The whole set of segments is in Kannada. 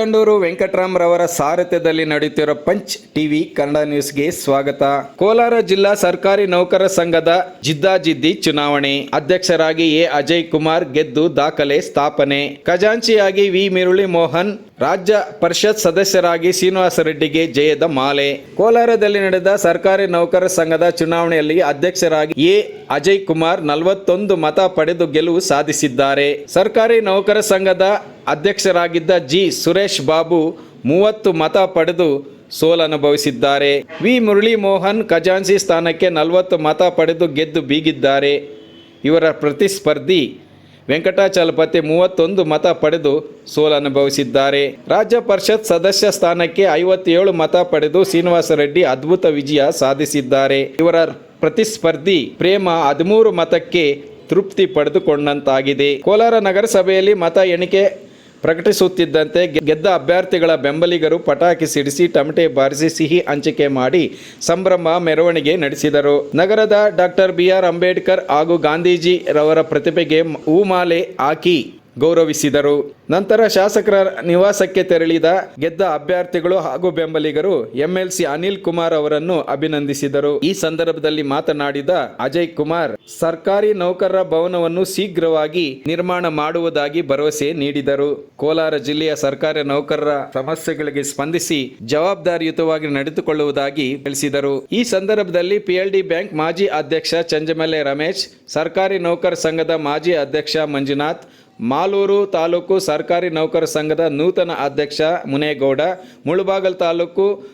ಕಿತ್ತಂಡೂರು ವೆಂಕಟರಾಮ್ರವರ ಸಾರಥ್ಯದಲ್ಲಿ ನಡೆಯುತ್ತಿರುವ ಪಂಚ್ ಟಿವಿ ಕನ್ನಡ ನ್ಯೂಸ್ಗೆ ಸ್ವಾಗತ. ಕೋಲಾರ ಜಿಲ್ಲಾ ಸರ್ಕಾರಿ ನೌಕರ ಸಂಘದ ಜಿದ್ದಾಜಿದ್ದಿ ಚುನಾವಣೆ. ಅಧ್ಯಕ್ಷರಾಗಿ ಎ. ಅಜಯ್ ಕುಮಾರ್ ಗೆದ್ದು ದಾಖಲೆ ಸ್ಥಾಪನೆ. ಖಜಾಂಚಿಯಾಗಿ ವಿ. ಮಿರುಳಿ ಮೋಹನ್ ರಾಜ್ಯ ಪರಿಷತ್ ಸದಸ್ಯರಾಗಿ ಶ್ರೀನಿವಾಸ ರೆಡ್ಡಿಗೆ ಜಯದ ಮಾಲೆ. ಕೋಲಾರದಲ್ಲಿ ನಡೆದ ಸರ್ಕಾರಿ ನೌಕರ ಸಂಘದ ಚುನಾವಣೆಯಲ್ಲಿ ಅಧ್ಯಕ್ಷರಾಗಿ ಎ. ಅಜಯ್ ಕುಮಾರ್ ನಲವತ್ತೊಂದು ಮತ ಪಡೆದು ಗೆಲುವು ಸಾಧಿಸಿದ್ದಾರೆ. ಸರ್ಕಾರಿ ನೌಕರ ಸಂಘದ ಅಧ್ಯಕ್ಷರಾಗಿದ್ದ ಜಿ ಸುರೇಶ್ ಬಾಬು ಮೂವತ್ತು ಮತ ಪಡೆದು ಸೋಲನುಭವಿಸಿದ್ದಾರೆ. ವಿ ಮುರಳಿ ಮೋಹನ್ ಖಜಾನ್ಸಿ ಸ್ಥಾನಕ್ಕೆ ನಲವತ್ತು ಮತ ಪಡೆದು ಗೆದ್ದು ಬೀಗಿದ್ದಾರೆ. ಇವರ ಪ್ರತಿಸ್ಪರ್ಧಿ ವೆಂಕಟಾಚಲಪತಿ ಮೂವತ್ತೊಂದು ಮತ ಪಡೆದು ಸೋಲನುಭವಿಸಿದ್ದಾರೆ. ರಾಜ್ಯ ಪರಿಷತ್ ಸದಸ್ಯ ಸ್ಥಾನಕ್ಕೆ ಐವತ್ತೇಳು ಮತ ಪಡೆದು ಶ್ರೀನಿವಾಸ ರೆಡ್ಡಿ ಅದ್ಭುತ ವಿಜಯ ಸಾಧಿಸಿದ್ದಾರೆ. ಇವರ ಪ್ರತಿಸ್ಪರ್ಧಿ ಪ್ರೇಮ ಹದಿಮೂರು ಮತಕ್ಕೆ ತೃಪ್ತಿ ಪಡೆದುಕೊಂಡಂತಾಗಿದೆ. ಕೋಲಾರ ನಗರಸಭೆಯಲ್ಲಿ ಮತ ಎಣಿಕೆ ಪ್ರಕಟಿಸುತ್ತಿದ್ದಂತೆ ಗೆದ್ದ ಅಭ್ಯರ್ಥಿಗಳ ಬೆಂಬಲಿಗರು ಪಟಾಕಿ ಸಿಡಿಸಿ, ಟಮಟೆ ಬಾರಿಸಿ, ಸಿಹಿ ಹಂಚಿಕೆ ಮಾಡಿ ಸಂಭ್ರಮ ಮೆರವಣಿಗೆ ನಡೆಸಿದರು. ನಗರದ ಡಾಕ್ಟರ್ ಬಿ ಆರ್ ಅಂಬೇಡ್ಕರ್ ಹಾಗೂ ಗಾಂಧೀಜಿ ರವರ ಪ್ರತಿಭೆಗೆ ಹೂಮಾಲೆ ಹಾಕಿ ಗೌರವಿಸಿದರು. ನಂತರ ಶಾಸಕರ ನಿವಾಸಕ್ಕೆ ತೆರಳಿದ ಗೆದ್ದ ಅಭ್ಯರ್ಥಿಗಳು ಹಾಗೂ ಬೆಂಬಲಿಗರು ಎಂಎಲ್ಸಿ ಅನಿಲ್ ಕುಮಾರ್ ಅವರನ್ನು ಅಭಿನಂದಿಸಿದರು. ಈ ಸಂದರ್ಭದಲ್ಲಿ ಮಾತನಾಡಿದ ಅಜಯ್ ಕುಮಾರ್, ಸರ್ಕಾರಿ ನೌಕರರ ಭವನವನ್ನು ಶೀಘ್ರವಾಗಿ ನಿರ್ಮಾಣ ಮಾಡುವುದಾಗಿ ಭರವಸೆ ನೀಡಿದರು. ಕೋಲಾರ ಜಿಲ್ಲೆಯ ಸರ್ಕಾರಿ ನೌಕರರ ಸಮಸ್ಯೆಗಳಿಗೆ ಸ್ಪಂದಿಸಿ ಜವಾಬ್ದಾರಿಯುತವಾಗಿ ನಡೆದುಕೊಳ್ಳುವುದಾಗಿ ತಿಳಿಸಿದರು. ಈ ಸಂದರ್ಭದಲ್ಲಿ ಪಿಎಲ್ಡಿ ಬ್ಯಾಂಕ್ ಮಾಜಿ ಅಧ್ಯಕ್ಷ ಚಂಜಮಲೆ ರಮೇಶ್, ಸರ್ಕಾರಿ ನೌಕರ ಸಂಘದ ಮಾಜಿ ಅಧ್ಯಕ್ಷ ಮಂಜುನಾಥ್ ಮಾಲೂರು ತಾಲೂಕು ಸರ್ಕಾರಿ ನೌಕರ ಸಂಘದ ನೂತನ ಅಧ್ಯಕ್ಷ ಮುನೇಗೌಡ, ಮುಳುಬಾಗಲ್ ತಾಲೂಕು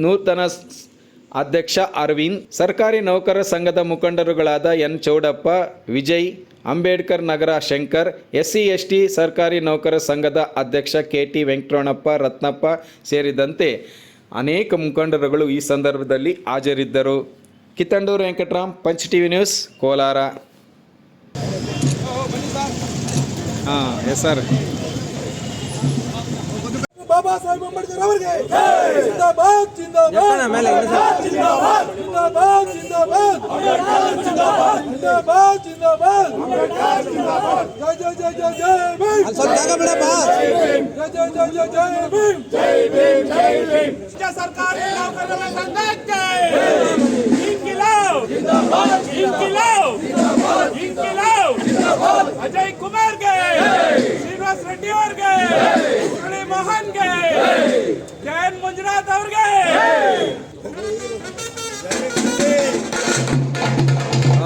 ನೂತನ ಸ್- ಅಧ್ಯಕ್ಷ ಅರವಿಂದ್, ಸರ್ಕಾರಿ ನೌಕರ ಸಂಘದ ಮುಖಂಡರುಗಳಾದ N Chowdappa, Vijay, Ambedkar Nagar Shankar, SC, ST ಸರ್ಕಾರಿ ನೌಕರ ಸಂಘದ ಅಧ್ಯಕ್ಷ ಕೆ ಟಿ ವೆಂಕಟರಮಣಪ್ಪ, ರತ್ನಪ್ಪ ಸೇರಿದಂತೆ ಅನೇಕ ಮುಖಂಡರುಗಳು ಈ ಸಂದರ್ಭದಲ್ಲಿ ಹಾಜರಿದ್ದರು. Kittandur Venkatram, punch TV news, Kolar. ಹಾಂ ಎಸ್ ಸರ್ ಬಾಬಾ ಸಾಹೇಬ್ ಅಂಬೇಡ್ಕರ್ ಅವರಿಗೆ ಜಿಂದಾಬಾದ್ ಜಿಂದಾಬಾದ್ ಜಿಂದಾಬಾದ್ ಜಿಂದಾಬಾದ್ ಜಿಂದಾಬಾದ್ ಜಿಂದಾಬಾದ್ ಜೈ ಜೈ ಜೈ ಜೈ ಜೈ ಭೀಮ್ ಜೈ ಜೈ ಜೈ ಜೈ ಜೈ ಭೀಮ್ ರಾಜ್ಯ ಸರ್ಕಾರಿ ನೌಕರರ ಸಂಘಕ್ಕೆ ಇನ್ಕಿಲಾಬ್ ಶ್ರೀನಿವಾಸ್ ರೆಡ್ಡಿ ಅವ್ರಿಗೆ ಮುರಳಿ ಮೋಹನ್ಗೆ ಕೆ ಎನ್ ಮಂಜುನಾಥ್ ಅವ್ರಿಗೆ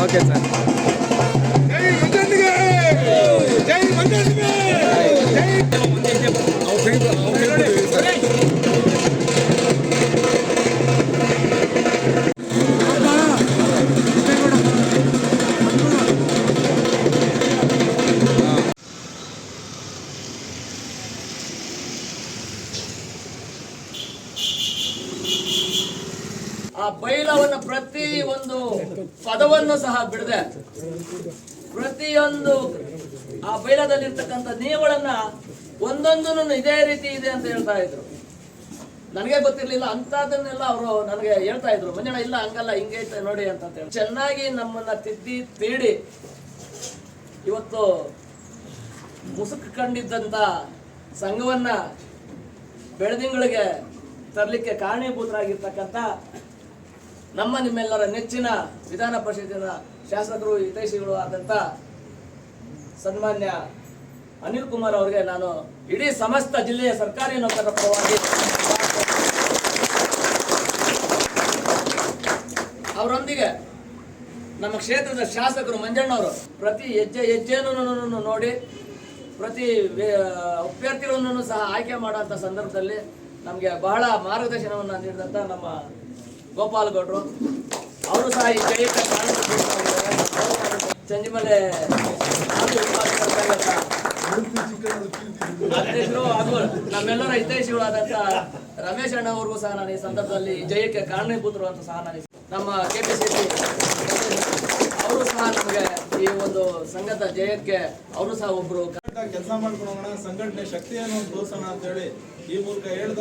ಓಕೆ ಸರ್ ಆ ಬೈಲವನ್ನ ಪ್ರತಿ ಒಂದು ಪದವನ್ನು ಸಹ ಬಿಡದೆ. ಪ್ರತಿಯೊಂದು ಆ ಬೈಲದಲ್ಲಿರ್ತಕ್ಕಂಥ ನಿಯಮಗಳನ್ನ ಒಂದೊಂದನ್ನು ಇದೇ ರೀತಿ ಇದೆ ಅಂತ ಹೇಳ್ತಾ ಇದ್ರು. ನನಗೆ ಗೊತ್ತಿರ್ಲಿಲ್ಲ ಅಂತದನ್ನೆಲ್ಲ ಅವರು ನನಗೆ ಹೇಳ್ತಾ ಇದ್ರು. ಮಂಜಣ್ಣ, ಇಲ್ಲ, ಹಂಗಲ್ಲ, ಹಿಂಗೆ ಐತೆ ನೋಡಿ ಅಂತ ಹೇಳಿ ಚೆನ್ನಾಗಿ ನಮ್ಮನ್ನ ತಿದ್ದಿ ತೀಡಿ. ಇವತ್ತು ಮುಸುಕು ಕಂಡಿದ್ದಂತ ಸಂಘವನ್ನ ಬೆಳದಿಂಗಳಿಗೆ ತರಲಿಕ್ಕೆ ಕಾರಣೀಭೂತರಾಗಿರ್ತಕ್ಕಂಥ ನಮ್ಮ ನಿಮ್ಮೆಲ್ಲರ ನೆಚ್ಚಿನ ವಿಧಾನ ಪರಿಷತ್ತಿನ ಶಾಸಕರು, ಹಿತೈಷಿಗಳು ಆದಂಥ ಸನ್ಮಾನ್ಯ ಅನಿಲ್ ಕುಮಾರ್ ಅವರಿಗೆ ನಾನು ಇಡೀ ಸಮಸ್ತ ಜಿಲ್ಲೆಯ ಸರ್ಕಾರಿ ನೌಕರರ ಪರವಾಗಿ ಅವರೊಂದಿಗೆ ನಮ್ಮ ಕ್ಷೇತ್ರದ ಶಾಸಕರು ಮಂಜಣ್ಣವರು ಪ್ರತಿ ಹೆಜ್ಜೆ ಹೆಜ್ಜೆಯನ್ನು ನೋಡಿ, ಪ್ರತಿ ಅಭ್ಯರ್ಥಿಗಳನ್ನು ಸಹ ಆಯ್ಕೆ ಮಾಡುವಂಥ ಸಂದರ್ಭದಲ್ಲಿ ನಮಗೆ ಬಹಳ ಮಾರ್ಗದರ್ಶನವನ್ನು ನೀಡಿದಂಥ ನಮ್ಮ ಗೋಪಾಲ್ ಗೌಡ್ರು ಅವರು ಸಹ ಈ ಜಯಕ್ಕೆ ಚಂಜಿಮಲೆ ಅಧ್ಯಕ್ಷರು ಹಾಗೂ ನಮ್ಮೆಲ್ಲರ ಹಿತೈಷಿಗಳಾದಂಥ ರಮೇಶ್ ಅಣ್ಣ ಅವ್ರಿಗೂ ಸಹ ನಾನು ಈ ಸಂದರ್ಭದಲ್ಲಿ ಜಯಕ್ಕೆ ಕಾರಣೀಭೂತರು ಅಂತ ಸಹ ನಾನು ನಮ್ಮ ಸಿ ಅವರು ಸಹ ನಮಗೆ ಈ ಒಂದು ಸಂಘದ ಜಯಕ್ಕೆ ಅವರು ಸಹ ಒಬ್ರು ಕೆಲಸ ಮಾಡ್ಕೊಂಡು ಸಂಘಟನೆ ಶಕ್ತಿಯನ್ನು ತೋರಿಸೋಣ ಅಂತೇಳಿ ಅಂತ ಹೇಳಿ ಈ ಮೂಲಕ ಹೇಳ್ದ.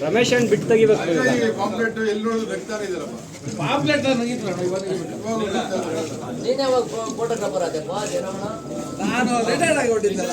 ರಮೇಶ್ ಅಣ್ಣ ಬಿಟ್ಟು ತೆಗಿಬೇಕು. ಪಾಂಪ್ಲೆಟ್ ಎಲ್ಲಿ ನೋಡಿದ್ರು ತೆಗ್ತಾನೆ ಇದಾರಪ್ಪ ನೀನ್ ಯಾವಾಗ ಫೋಟೋಗ್ರಾಫರ್ ಆದಪ್ಪ ನಾನು ರಿಟೈರ್ಡ್ ಆಗಿ ಹೊಟ್ಟಿದ್ದಲ್ಲ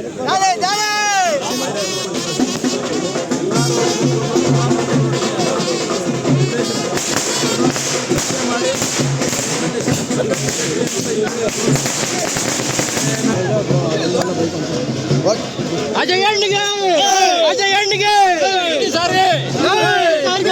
ಅಜಯ್ ಹೆಣ್ಣಿಗೆ ಅಜಯ್ ಹೆಣ್ಣಿಗೆ ಸಾರಿ ಹೆಂಗ